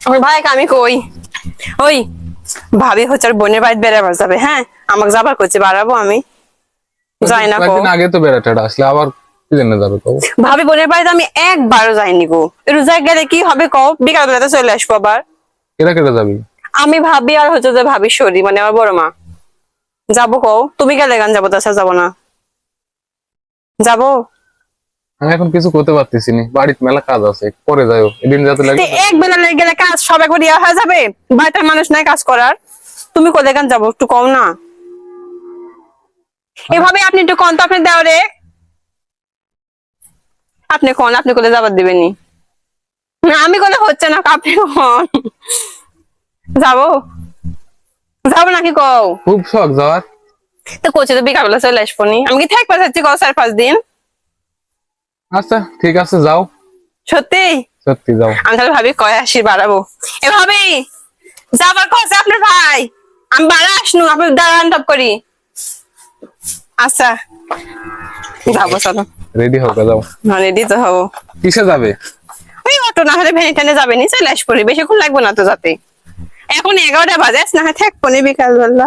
ভাইকে আমি কই? ওই ভাবি হচ্ছে আর বোনের বাড়িতে বেড়াবার যাবে হ্যাঁ? আমাকে যাবার করছে বাড়াবো আমি। যাই না কো আগে তো বেড়াতে আসলে আবার যাবে ভাবি বোনের বাড়িতে আমি একবারও যাইনি গো। রোজায় গেলে কি হবে কও? বিকাল বেলাতে চলে আসব আবার। কেটা কেটে যাবি? আমি ভাবি আর হচ্ছে যে ভাবি শরী মানে আমার বড় মা। যাব কও? তুমি গেলে গান যাব তাছাড়া যাব না। যাব? আমি এখন কিছু করতে পারতেছি নি বাড়িতে মেলা কাজ আছে পরে যাইও এদিন যাতে লাগে এক বেলা লেগে গেলে কাজ সব একবার ইয়া হয়ে যাবে। মানুষ নাই কাজ করার। তুমি কোলে গান যাব একটু কম না। এভাবে আপনি একটু কম তো আপনি দেও রে আপনি কোন আপনি কোলে যাবার দিবেনি না, আমি কোলে হচ্ছে না আপনি কোন। যাব। যাব নাকি কও? খুব শখ যাওয়ার। তো কোচে তো বিকালবেলা চলে আসব আমি কি থাকতে চাচ্ছি কও চার পাঁচ দিন? আচ্ছা ঠিক আছে যাও। সত্যি? সত্যি যাও। তাহলে ভাবি কয় আসি বাড়াবো। এ ভাবি যাবার কথা আপনার ভাই? আমি বাড়া আসনু আপনি দাঁড়ান টপ করি। আচ্ছা যাব চলো। রেডি হোক যাও। না রেডি তো হব। কিসে যাবে? ওই অটো না হলে ভেনে টেনে যাবে নি চলে আসব রে, বেশিক্ষণ লাগবে না তো যাতে। এখন এগারোটা বাজে না থাকব নি বিকাল বেলা